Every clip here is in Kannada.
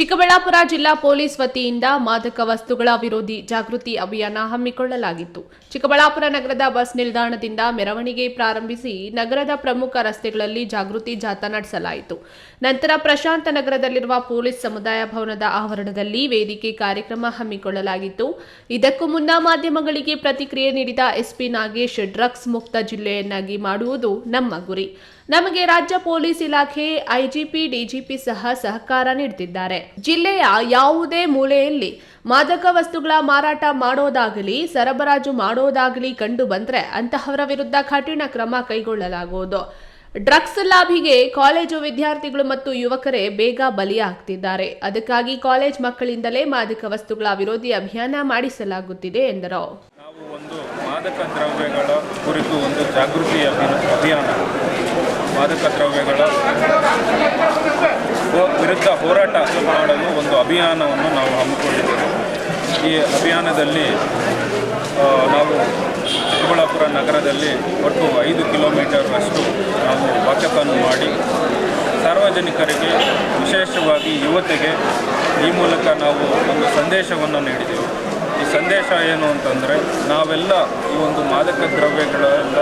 ಚಿಕ್ಕಬಳ್ಳಾಪುರ ಜಿಲ್ಲಾ ಪೊಲೀಸ್ ವತಿಯಿಂದ ಮಾದಕ ವಸ್ತುಗಳ ವಿರೋಧಿ ಜಾಗೃತಿ ಅಭಿಯಾನ ಹಮ್ಮಿಕೊಳ್ಳಲಾಗಿತ್ತು. ಚಿಕ್ಕಬಳ್ಳಾಪುರ ನಗರದ ಬಸ್ ನಿಲ್ದಾಣದಿಂದ ಮೆರವಣಿಗೆ ಪ್ರಾರಂಭಿಸಿ ನಗರದ ಪ್ರಮುಖ ರಸ್ತೆಗಳಲ್ಲಿ ಜಾಗೃತಿ ಜಾಥಾ ನಡೆಸಲಾಯಿತು. ನಂತರ ಪ್ರಶಾಂತ ನಗರದಲ್ಲಿರುವ ಪೊಲೀಸ್ ಸಮುದಾಯ ಭವನದ ಆವರಣದಲ್ಲಿ ವೇದಿಕೆ ಕಾರ್ಯಕ್ರಮ ಹಮ್ಮಿಕೊಳ್ಳಲಾಗಿತ್ತು. ಇದಕ್ಕೂ ಮುನ್ನ ಮಾಧ್ಯಮಗಳಿಗೆ ಪ್ರತಿಕ್ರಿಯೆ ನೀಡಿದ ಎಸ್ಪಿ ನಾಗೇಶ್, ಡ್ರಗ್ಸ್ ಮುಕ್ತ ಜಿಲ್ಲೆಯನ್ನಾಗಿ ಮಾಡುವುದು ನಮ್ಮ ಗುರಿ. ನಮಗೆ ರಾಜ್ಯ ಪೊಲೀಸ್ ಇಲಾಖೆ, ಐಜಿಪಿ, ಡಿಜಿಪಿ ಸಹ ಸಹಕಾರ ನೀಡುತ್ತಿದ್ದಾರೆ. ಜಿಲ್ಲೆಯ ಯಾವುದೇ ಮೂಲೆಯಲ್ಲಿ ಮಾದಕ ವಸ್ತುಗಳ ಮಾರಾಟ ಮಾಡೋದಾಗಲಿ, ಸರಬರಾಜು ಮಾಡೋದಾಗಲಿ ಕಂಡು ಬಂದ್ರೆ ಅಂತಹವರ ವಿರುದ್ಧ ಕಠಿಣ ಕ್ರಮ ಕೈಗೊಳ್ಳಲಾಗುವುದು. ಡ್ರಗ್ಸ್ ಲಾಭಿಗೆ ಕಾಲೇಜು ವಿದ್ಯಾರ್ಥಿಗಳು ಮತ್ತು ಯುವಕರೇ ಬೇಗ ಬಲಿಯಾಗ್ತಿದ್ದಾರೆ. ಅದಕ್ಕಾಗಿ ಕಾಲೇಜ್ ಮಕ್ಕಳಿಂದಲೇ ಮಾದಕ ವಸ್ತುಗಳ ವಿರೋಧಿ ಅಭಿಯಾನ ಮಾಡಿಸಲಾಗುತ್ತಿದೆ ಎಂದರು. ನಾವು ಒಂದು ಮಾದಕ ದ್ರವ್ಯಗಳ ಕುರಿತು ಒಂದು ಜಾಗೃತಿ ಅಭಿಯಾನ ಮಾದಕ ದ್ರವ್ಯಗಳ ವಿರುದ್ಧ ಹೋರಾಟ ಮಾಡಲು ಒಂದು ಅಭಿಯಾನವನ್ನು ನಾವು ಹಮ್ಮಿಕೊಂಡಿದ್ದೇವೆ. ಈ ಅಭಿಯಾನದಲ್ಲಿ ನಾವು ಚಿಕ್ಕಬಳ್ಳಾಪುರ ನಗರದಲ್ಲಿ ಒಟ್ಟು ಐದು ಕಿಲೋಮೀಟರ್ ಅಷ್ಟು ನಾವು ವಾಕಥಾನ್ ಮಾಡಿ, ಸಾರ್ವಜನಿಕರಿಗೆ ವಿಶೇಷವಾಗಿ ಯುವತೆಗೆ ಈ ಮೂಲಕ ನಾವು ಒಂದು ಸಂದೇಶವನ್ನು ನೀಡಿದೆವು. ಈ ಸಂದೇಶ ಏನು ಅಂತಂದರೆ, ನಾವೆಲ್ಲ ಈ ಒಂದು ಮಾದಕ ದ್ರವ್ಯಗಳಿಂದ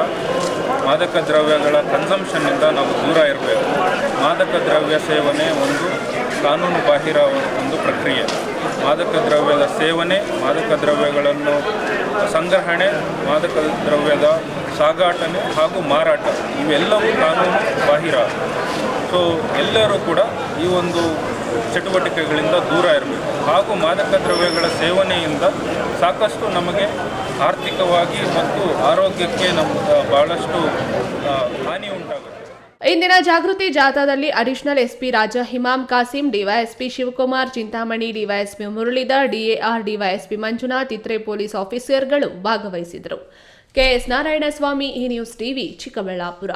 ಮಾದಕ ದ್ರವ್ಯಗಳ ಕನ್ಸಂಪ್ಷನ್ನಿಂದ ನಾವು ದೂರ ಇರಬೇಕು. ಮಾದಕ ದ್ರವ್ಯ ಸೇವನೆ ಒಂದು ಕಾನೂನು ಬಾಹಿರ ಒಂದು ಪ್ರಕ್ರಿಯೆ. ಮಾದಕ ದ್ರವ್ಯದ ಸೇವನೆ, ಮಾದಕ ದ್ರವ್ಯಗಳನ್ನು ಸಂಗ್ರಹಣೆ, ಮಾದಕ ದ್ರವ್ಯದ ಸಾಗಾಟನೆ ಹಾಗೂ ಮಾರಾಟ ಇವೆಲ್ಲವೂ ಕಾನೂನು ಬಾಹಿರ. ಸೊ ಎಲ್ಲರೂ ಕೂಡ ಈ ಒಂದು ಚಟುವಟಿಕೆಗಳಿಂದ ದೂರ ಇರಬೇಕು. ಹಾಗೂ ಮಾದಕ ದ್ರವ್ಯಗಳ ಸೇವನೆಯಿಂದ ಸಾಕಷ್ಟು ನಮಗೆ ಆರ್ಥಿಕವಾಗಿ ಮತ್ತು ಆರೋಗ್ಯಕ್ಕೆ ನಮ್ಮ ಬಹಳಷ್ಟು ಹಾನಿ ಉಂಟಾಗುತ್ತೆ. ಇಂದಿನ ಜಾಗೃತಿ ಜಾಥಾದಲ್ಲಿ additional SP Raja Himam Kasim, DYSP Shivakumar Chintamani, DYSP Muralidhar, DAR, DYSP Manjunath, ಇತರೆ ಪೊಲೀಸ್ ಆಫೀಸರ್ಗಳು ಭಾಗವಹಿಸಿದರು ಕೆಎಸ್ ನಾರಾಯಣಸ್ವಾಮಿ ಈ ನ್ಯೂಸ್ ಟಿವಿ, ಚಿಕ್ಕಬಳ್ಳಾಪುರ.